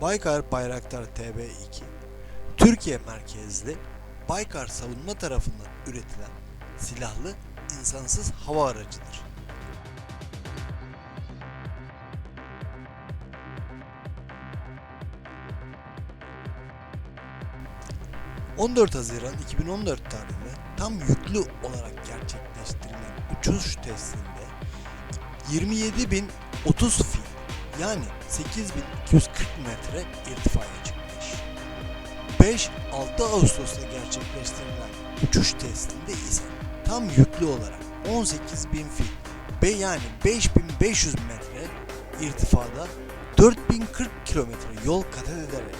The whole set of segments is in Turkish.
Baykar Bayraktar TB2 Türkiye merkezli Baykar savunma tarafından üretilen silahlı insansız hava aracıdır. ...14 Haziran 2014 tarihinde tam yüklü olarak gerçekleştirilen uçuş testinde 27.030 fil yani 8240 metre irtifaya çıkmış. 5-6 Ağustos'ta gerçekleştirilen uçuş testinde ise tam yüklü olarak 18.000 fil ve yani 5500 metre irtifada 4040 kilometre yol kat ederek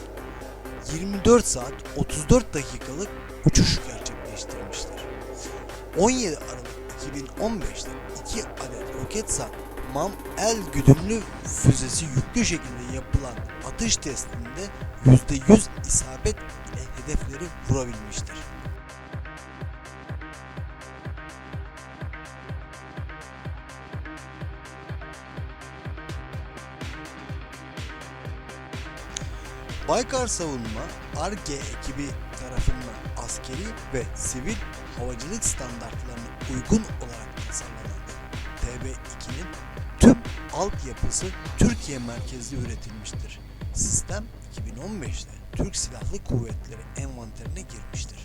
24 saat 34 dakikalık uçuş gerçekleştirmiştir. 17 Aralık 2015'te 2 adet Roketsan MAM-L güdümlü füzesi yüklü şekilde yapılan atış testinde %100 isabet ile hedefleri vurabilmiştir. Baykar Savunma, ARGE ekibi tarafından askeri ve sivil havacılık standartlarına uygun olarak tasarlanan TB2'nin tüm altyapısı Türkiye merkezli üretilmiştir. Sistem 2015'te Türk Silahlı Kuvvetleri envanterine girmiştir.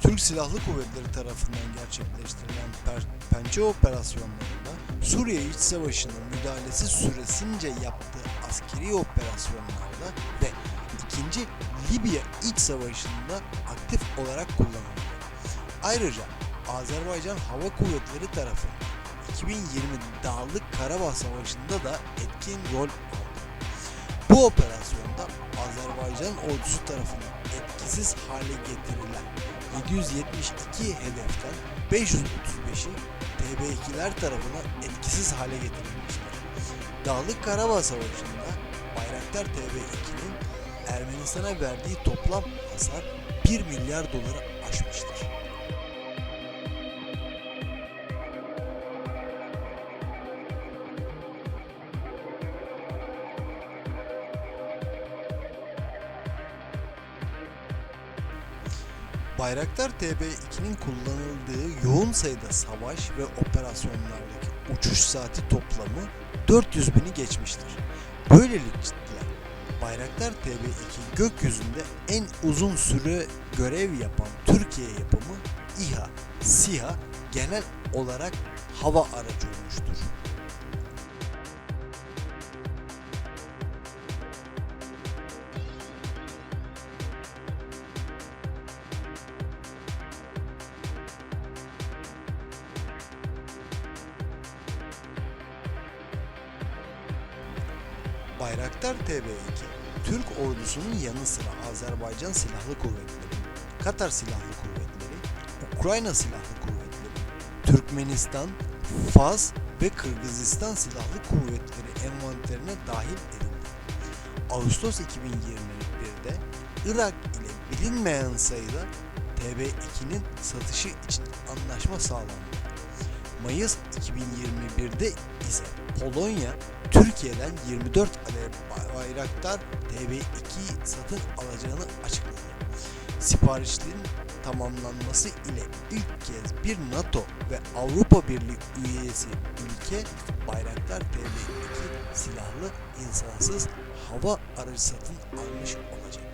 Türk Silahlı Kuvvetleri tarafından gerçekleştirilen pençe operasyonlarında Suriye İç Savaşı'nın müdahalesi süresince yaptığı askeri operasyonlarda ve 2. Libya İç Savaşı'nda aktif olarak kullanıldı. Ayrıca Azerbaycan Hava Kuvvetleri tarafından 2020 Dağlık Karabağ Savaşı'nda da etkin rol aldı. Bu operasyonda Azerbaycan ordusu tarafından etkisiz hale getirilen 772 hedeften 535'i TB2'ler tarafından etkisiz hale getirilmiştir. Dağlık Karabağ Savaşı'nda Bayraktar TB2'nin Ermenistan'a verdiği toplam hasar 1 milyar doları aşmıştır. Bayraktar TB2'nin kullanıldığı yoğun sayıda savaş ve operasyonlardaki uçuş saati toplamı 400 bini geçmiştir. Böylelikle Bayraktar TB2 gökyüzünde en uzun süre görev yapan Türkiye yapımı İHA, SİHA genel olarak hava aracı olmuştur. Bayraktar TB2, Türk ordusunun yanı sıra Azerbaycan Silahlı Kuvvetleri, Katar Silahlı Kuvvetleri, Ukrayna Silahlı Kuvvetleri, Türkmenistan, Fas ve Kırgızistan Silahlı Kuvvetleri envanterine dahil edildi. Ağustos 2021'de Irak ile bilinmeyen sayıda TB2'nin satışı için anlaşma sağlandı. Mayıs 2021'de ise Polonya Türkiye'den 24 adet Bayraktar TB2 satın alacağını açıkladı. Siparişlerin tamamlanması ile ilk kez bir NATO ve Avrupa Birliği üyesi ülke Bayraktar TB2 silahlı insansız hava aracı satın almış olacak.